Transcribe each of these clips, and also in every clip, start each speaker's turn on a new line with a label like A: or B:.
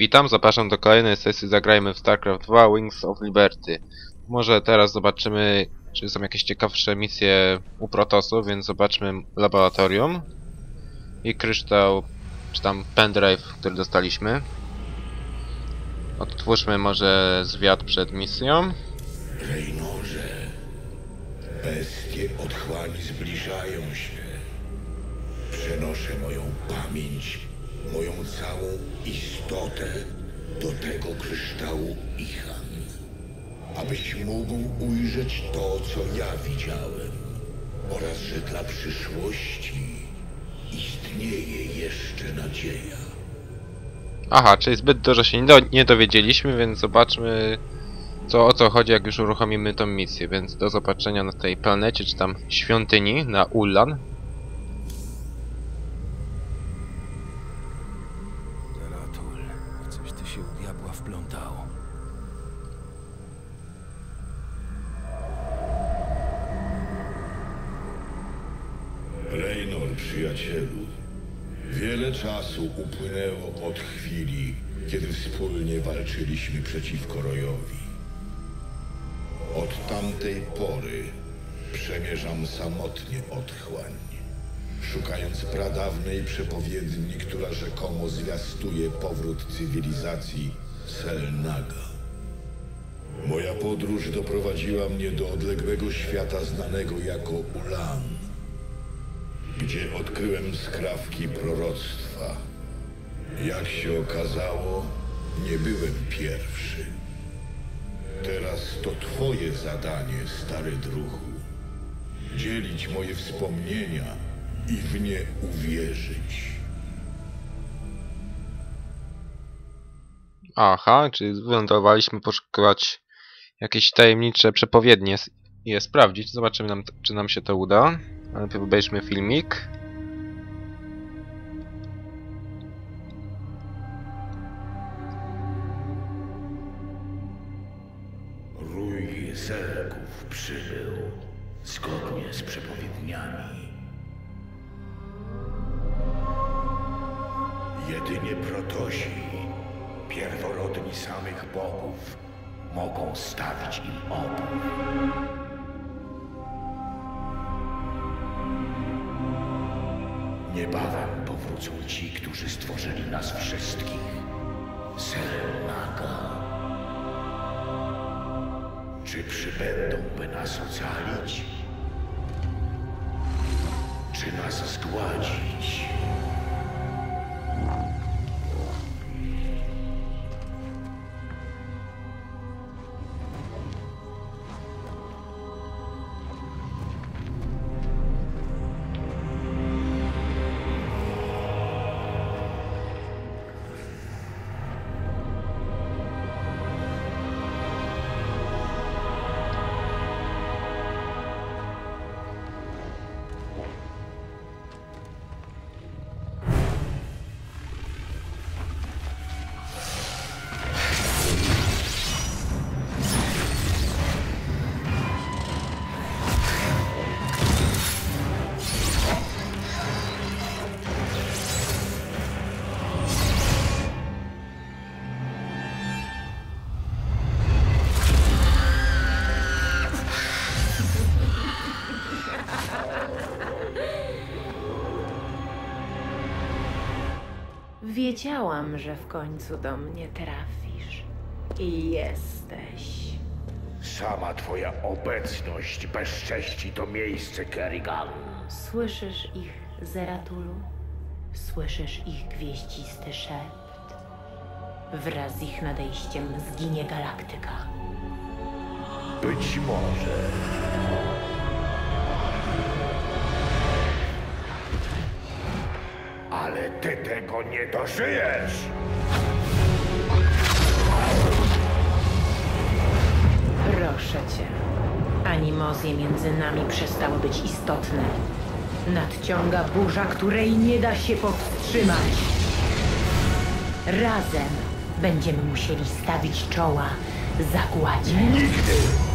A: Witam, zapraszam do kolejnej sesji Zagrajmy w StarCraft 2 Wings of Liberty. Może teraz zobaczymy, czy są jakieś ciekawsze misje u Protosów, więc zobaczmy laboratorium. I kryształ, czy tam pendrive, który dostaliśmy. Odtwórzmy może zwiat przed misją.
B: Reynorze, bestie otchłani zbliżają się. Przenoszę moją pamięć, moją całą istotę do tego kryształu Ichan. Abyś mógł ujrzeć to, co ja widziałem. Oraz, że dla przyszłości istnieje jeszcze nadzieja.
A: Aha, czyli zbyt dużo się nie, do, nie dowiedzieliśmy, więc zobaczmy co, o co chodzi, jak już uruchomimy tą misję. Więc do zobaczenia na tej planecie, czy tam świątyni na Ulan.
B: Wspólnie walczyliśmy przeciwko Rojowi. Od tamtej pory przemierzam samotnie otchłań, szukając pradawnej przepowiedni, która rzekomo zwiastuje powrót cywilizacji Selnaga. Moja podróż doprowadziła mnie do odległego świata znanego jako Ulan gdzie odkryłem skrawki proroctwa. Jak się okazało, nie byłem pierwszy. Teraz to twoje zadanie, stary druhu. Dzielić moje wspomnienia i w nie uwierzyć.
A: Aha, czyli wylądowaliśmy poszukiwać jakieś tajemnicze przepowiednie je sprawdzić. Zobaczymy, nam, czy nam się to uda. Najpierw obejrzmy filmik.
C: Niebawem powrócą ci, którzy stworzyli nas wszystkich. Selnaga. Czy przybędą, by nas ocalić? Czy nas zgładzić?
D: Wiedziałam, że w końcu do mnie trafisz. I jesteś.
C: Sama twoja obecność bezcześci to miejsce, Kerrigan.
D: Słyszysz ich, Zeratulu? Słyszysz ich gwieździsty szept? Wraz z ich nadejściem zginie galaktyka.
C: Być może. Ale ty tego nie dożyjesz!
D: Proszę cię. Animozje między nami przestały być istotne. Nadciąga burza, której nie da się powstrzymać. Razem będziemy musieli stawić czoła zagładzie.
C: Nigdy!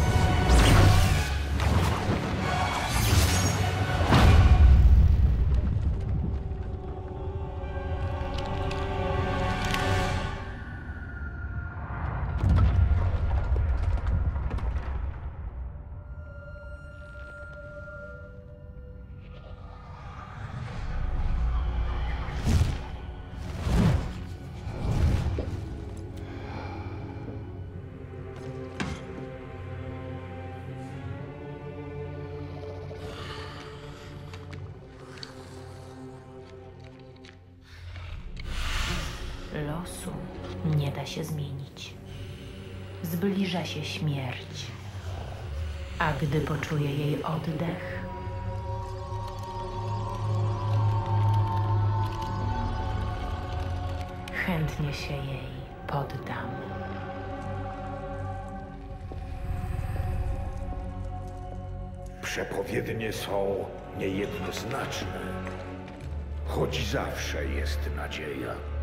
D: Losu nie da się zmienić. Zbliża się śmierć. A gdy poczuję jej oddech, chętnie się jej poddam.
C: Przepowiednie są niejednoznaczne, choć zawsze jest nadzieja.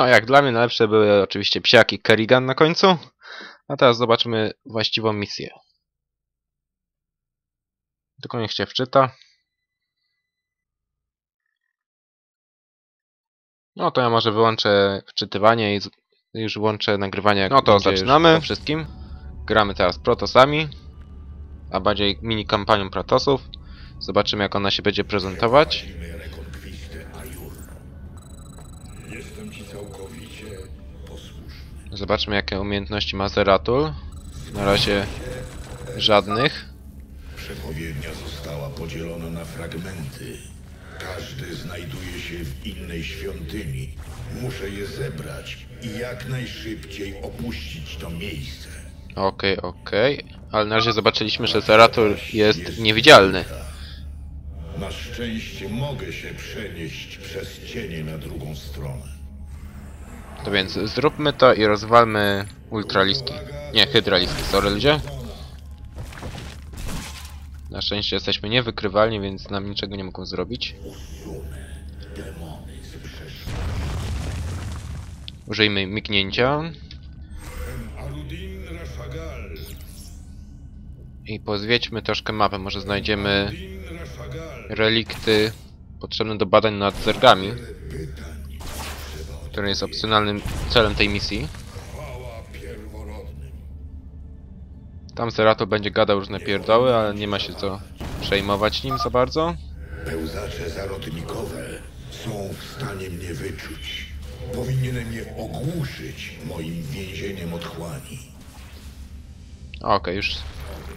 A: No, jak dla mnie najlepsze były oczywiście psiaki Kerrigan na końcu. A teraz zobaczmy właściwą misję. Tylko niech się wczyta. No to ja może wyłączę wczytywanie i już włączę nagrywanie.
E: No to zaczynamy.
A: wszystkim. Gramy teraz Protosami, a bardziej mini kampanią Protosów. Zobaczymy jak ona się będzie prezentować. Zobaczmy jakie umiejętności ma Zeratul. Na razie żadnych.
B: Przepowiednia została podzielona na fragmenty. Każdy znajduje się w innej świątyni. Muszę je zebrać i jak najszybciej opuścić to miejsce.
A: Okej, okej. Ale na razie zobaczyliśmy, że Zeratul jest niewidzialny.
B: Na szczęście mogę się przenieść przez cienie na drugą stronę.
A: To więc zróbmy to i rozwalmy ultraliski. Nie, hydraliski, sorry ludzie. Na szczęście jesteśmy niewykrywalni, więc nam niczego nie mogą zrobić. Użyjmy mignięcia i pozwiedźmy troszkę mapę. Może znajdziemy relikty potrzebne do badań nad zergami, który jest opcjonalnym celem tej misji. Tam Zeratul będzie gadał różne pierdoły, ale nie ma się co przejmować nim za bardzo.
B: Pełzacze zarodnikowe są w stanie mnie wyczuć. Powinienem je ogłuszyć moim więzieniem otchłani.
A: Okej, już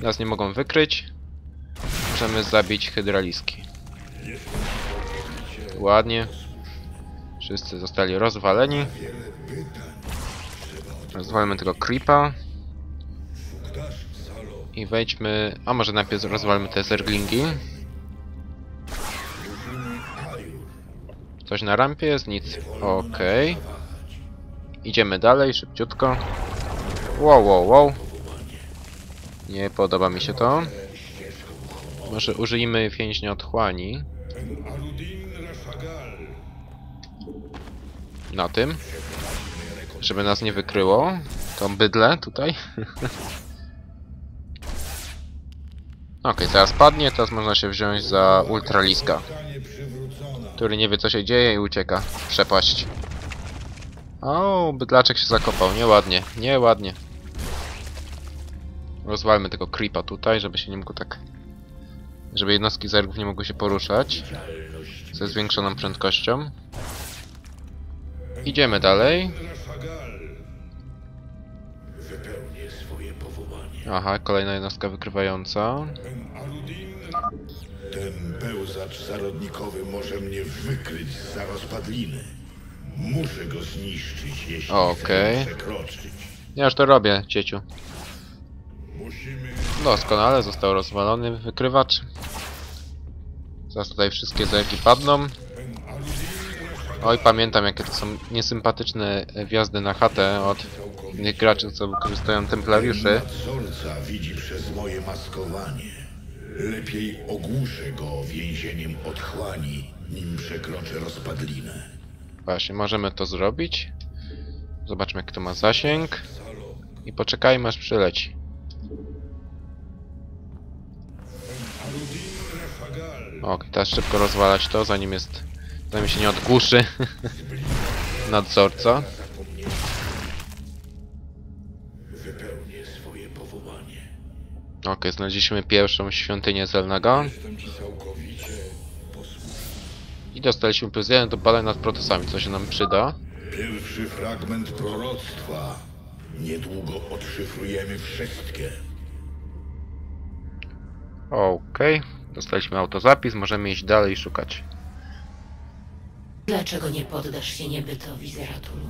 A: nas nie mogą wykryć. Możemy zabić hydraliski. Ładnie. Wszyscy zostali rozwaleni. Rozwalmy tego creepa. I wejdźmy... A może najpierw rozwalmy te zerglingi. Coś na rampie jest? Nic. Okej. Idziemy dalej, szybciutko. Wow, wow, wow. Nie podoba mi się to. Może użyjmy więźnia otchłani. Na tym. Żeby nas nie wykryło. To bydle tutaj. Okej, teraz padnie, teraz można się wziąć za ultraliska. Który nie wie co się dzieje i ucieka. Przepaść. O, bydlaczek się zakopał. Nieładnie, nieładnie. Rozwalmy tego creepa tutaj, żeby się nie mógł tak... Żeby jednostki zergów nie mogły się poruszać. Ze zwiększoną prędkością. Idziemy dalej. Aha, kolejna jednostka wykrywająca.
B: Ten pełzacz zarodnikowy może mnie wykryć za rozpadliny. Muszę go zniszczyć, jeśli
A: Okej.
B: chcę przekroczyć.
A: Ja już to robię, cieciu. Doskonale, został rozwalony wykrywacz. Zaraz tutaj wszystkie zerki padną. Oj, pamiętam jakie to są niesympatyczne wjazdy na chatę od innych graczy, co wykorzystują templariuszy.
B: Nadzorca widzi przez moje maskowanie. Lepiej ogłuszę go więzieniem otchłani, nim przekroczę rozpadlinę.
A: Właśnie, możemy to zrobić. Zobaczmy jak to ma zasięg. I poczekajmy aż przyleci. Ok, teraz szybko rozwalać to, zanim jest... Zanim się nie odgłuszy nadzorca.
B: Wypełnię swoje powołanie.
A: Ok, znaleźliśmy pierwszą świątynię
B: posłuszny.
A: I dostaliśmy plus jeden do badań nad protosami, co się nam przyda.
B: Pierwszy fragment proroctwa. Niedługo odszyfrujemy wszystkie.
A: Okej, dostaliśmy autozapis, możemy iść dalej i szukać.
D: Dlaczego nie poddasz się niebytowi, Zeratulu?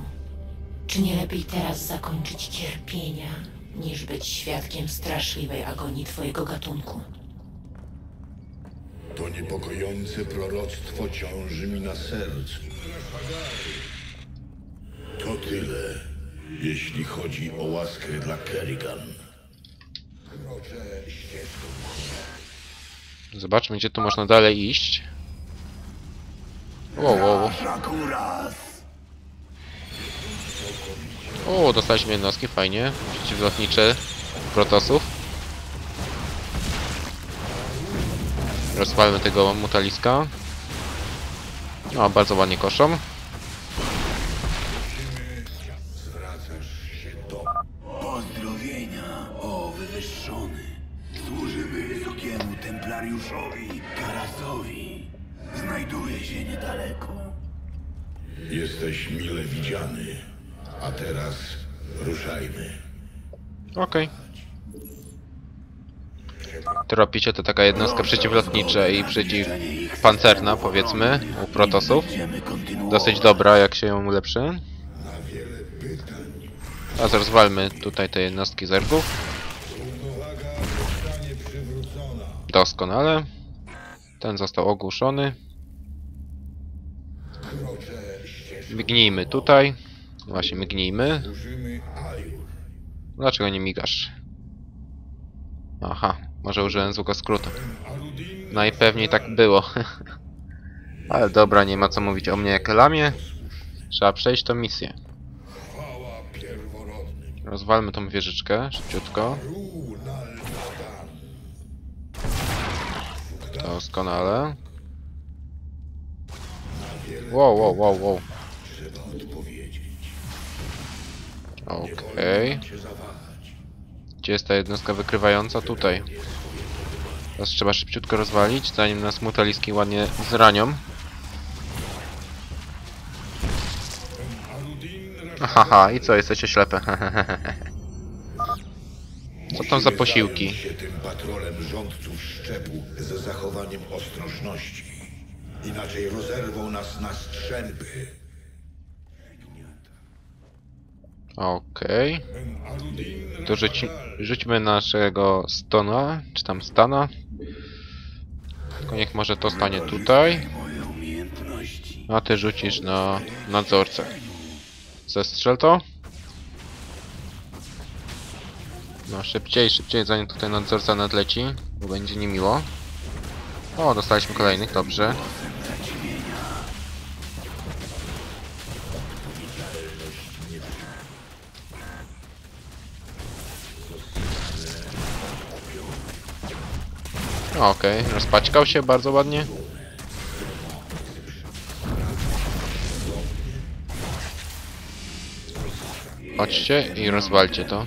D: Czy nie lepiej teraz zakończyć cierpienia, niż być świadkiem straszliwej agonii twojego gatunku?
B: To niepokojące proroctwo ciąży mi na sercu. To tyle, jeśli chodzi o łaskę dla Kerrigan.
A: Zobaczmy, gdzie tu można dalej iść. Wow, wow. O, dostaliśmy jednostki, fajnie. Przeciwlotnicze protosów. Rozwalmy tego mutaliska. O, bardzo ładnie koszą. Okej. Tropicie to taka jednostka przeciwlotnicza i przeciwpancerna, powiedzmy, u protosów. Dosyć dobra, jak się ją ulepszy. A rozwalmy tutaj te jednostki
B: przywrócona.
A: Doskonale. Ten został ogłuszony. Mignijmy tutaj. Właśnie, mignijmy. Dlaczego nie migasz? Aha, może użyłem złego skrótu. Najpewniej tak było. Ale dobra, nie ma co mówić o mnie jak lamie. Trzeba przejść tą misję. Rozwalmy tą wieżyczkę, szybciutko. Doskonale. Wow, wow, wow, wow. Okej.
B: Zawahać.
A: Gdzie jest ta jednostka wykrywająca? Tutaj. Teraz trzeba szybciutko rozwalić, zanim nas mutaliski ładnie zranią. Haha, i co, jesteście ślepe. Co tam za posiłki?
B: tym patrolem rządców szczepu ze zachowaniem ostrożności. Inaczej rozerwą nas na strzępy.
A: Okej. To rzuci, rzućmy naszego stona, czy tam stana. Tylko niech może to stanie tutaj. A ty rzucisz na nadzorcę. Zestrzel to. No szybciej, szybciej zanim tutaj nadzorca nadleci, bo będzie niemiło. O, dostaliśmy kolejnych, dobrze. Okej, rozpaćkał się bardzo ładnie. Chodźcie i rozwalcie to.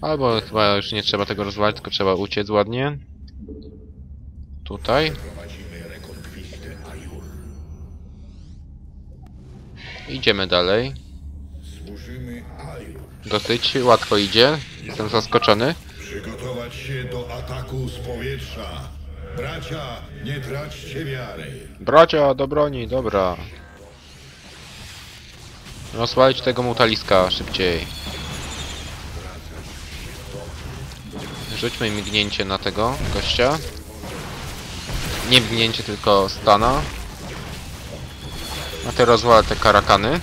A: Albo chyba już nie trzeba tego rozwalić, tylko trzeba uciec ładnie. Tutaj. Idziemy dalej. Dosyć łatwo idzie. Jestem zaskoczony.
B: Przygotować się do ataku z powietrza. Bracia, nie traćcie wiary.
A: Bracia, do broni, dobra. Rozwalić tego mutaliska szybciej. Rzućmy mignięcie na tego gościa. Nie mignięcie, tylko stana. A ty rozwalę te karakany.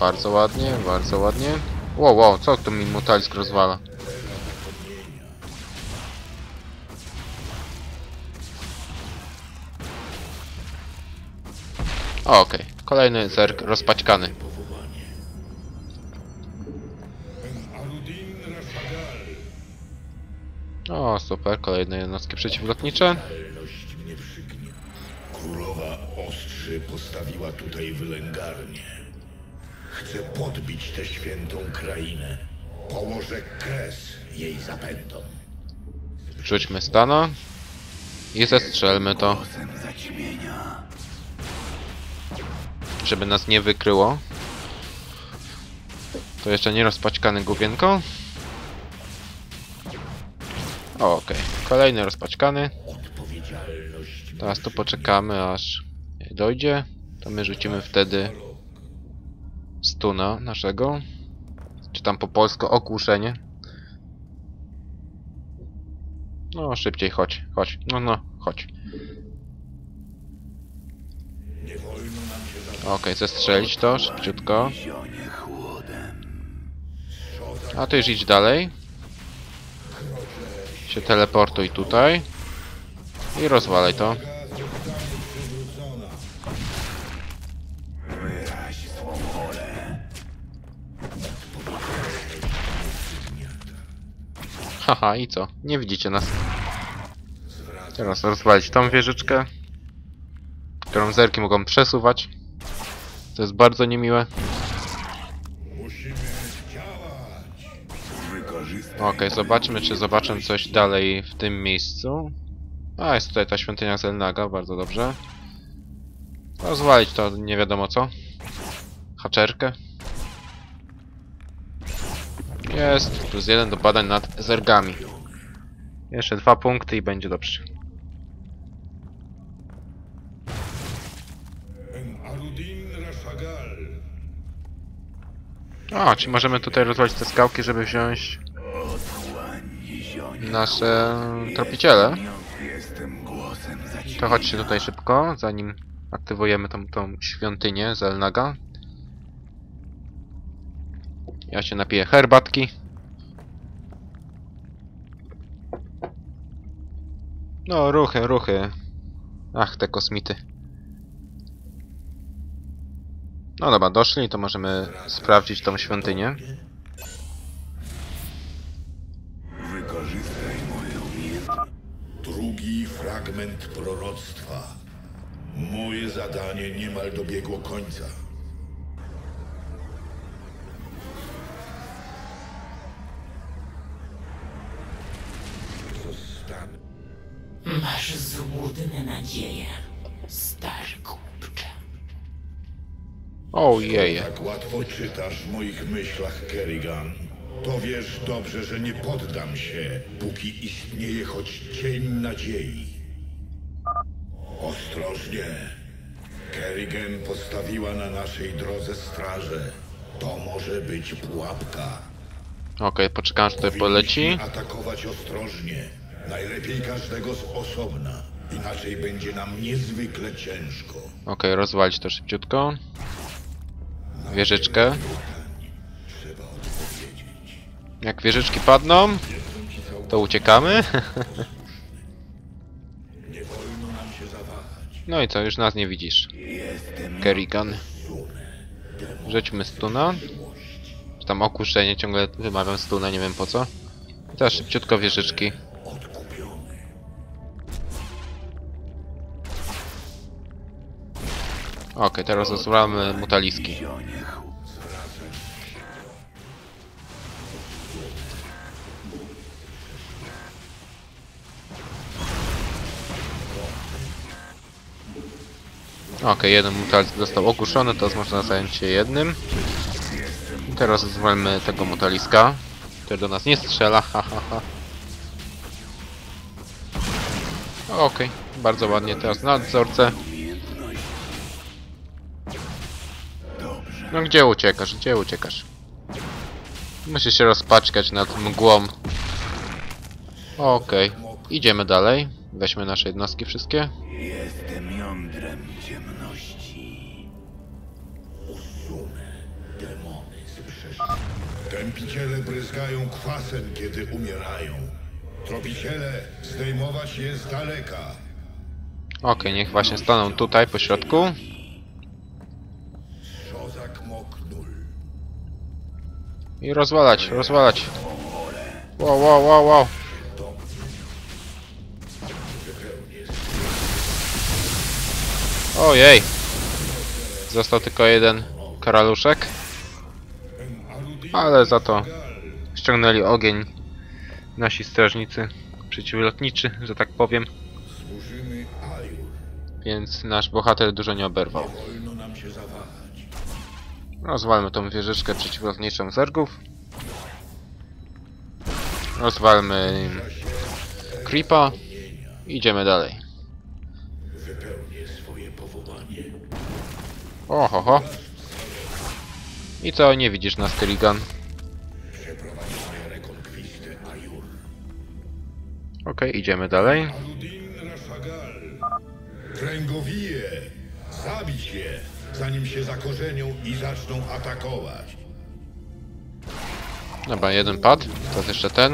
A: Bardzo ładnie, bardzo ładnie. Wow, wow, co tu mi mutalisk rozwala? Okej, kolejny zerk rozpaćkany. O, super, kolejne jednostki przeciwlotnicze.
B: Królowa Ostrzy postawiła tutaj wylęgarnię. Chcę podbić tę świętą krainę. Położę kres jej zapędom.
A: Rzućmy stana. I zestrzelmy to. Żeby nas nie wykryło. To jeszcze nie rozpaćkany główienko. Okej. Kolejny rozpaćkany. Teraz tu poczekamy aż dojdzie. To my rzucimy wtedy stuna naszego. Czy tam po polsku okłuszenie. No, szybciej chodź, chodź. No, no, chodź. Okej, zestrzelić to szybciutko. A ty już idź dalej. Się teleportuj tutaj. I rozwalaj to. Haha, i co? Nie widzicie nas. Teraz rozwalić tą wieżyczkę, którą zerki mogą przesuwać. To jest bardzo niemiłe. Okej, zobaczmy, czy zobaczę coś dalej w tym miejscu. A, jest tutaj ta świątynia Zelnaga, bardzo dobrze. Rozwalić to nie wiadomo co. Haczerkę. Jest, plus jeden do badań nad zergami. Jeszcze dwa punkty i będzie dobrze. A, czy możemy tutaj rozwalić te skałki, żeby wziąć nasze tropiciele? To chodźcie tutaj szybko, zanim aktywujemy tą, tą świątynię Zelnaga. Ja się napiję herbatki. No, ruchy, ruchy. Ach, te kosmity. No dobra, doszli, to możemy sprawdzić tą świątynię.
F: Wykorzystaj moje umiejętności.
B: Drugi fragment proroctwa. Moje zadanie niemal dobiegło końca. Zostanę.
D: Masz złudne nadzieje, stary.
A: Ojej.
B: Tak łatwo czytasz w moich myślach, Kerrigan. To wiesz dobrze, że nie poddam się, póki istnieje choć cień nadziei. Ostrożnie. Kerrigan postawiła na naszej drodze straże. To może być pułapka.
A: Okej, poczekam, aż tutaj poleci.
B: Atakować ostrożnie. Najlepiej każdego z osobna. Inaczej będzie nam niezwykle ciężko.
A: Okej, rozwalić to szybciutko. Wieżyczkę. Jak wieżyczki padną, to uciekamy. No i co, już nas nie widzisz. Kerrigan. Rzućmy stuna. Tam okuszenie, ciągle wymawiam stuna, nie wiem po co. Teraz szybciutko wieżyczki. Okej, teraz rozwalamy mutaliski. Okej, jeden mutalisk został okuszony, teraz można zająć się jednym. I teraz rozwalmy tego mutaliska, który do nas nie strzela, ha ha ha. Okej, bardzo ładnie, teraz na nadzorcę. No gdzie uciekasz, gdzie uciekasz? Musisz się rozpaczkać nad mgłą. Okej, idziemy dalej. Weźmy nasze jednostki wszystkie.
F: Jestem jądrem ciemności.
B: Demony z przeszłości. Tępiciele bryzgają kwasem, kiedy umierają. Tropiciele zdejmować je z daleka.
A: Okej, niech właśnie staną tutaj po środku. I rozwalać, rozwalać. Wow, wow, wow, wow. Ojej. Został tylko jeden karaluszek. Ale za to ściągnęli ogień nasi strażnicy przeciwlotniczy, że tak powiem. Więc nasz bohater dużo nie oberwał.
B: Wolno nam się się zawahać.
A: Rozwalmy tą wieżyczkę przeciwlotniczą zergów. Rozwalmy creepa. Idziemy dalej.
B: Wypełnię swoje powołanie.
A: Oho, ho. I co, nie widzisz nas,
B: Ajur.
A: Okej, idziemy dalej.
B: Kręgowije. Zabić je, zanim się zakorzenią i zaczną atakować.
A: Dobra, jeden pad. Jest jeszcze ten.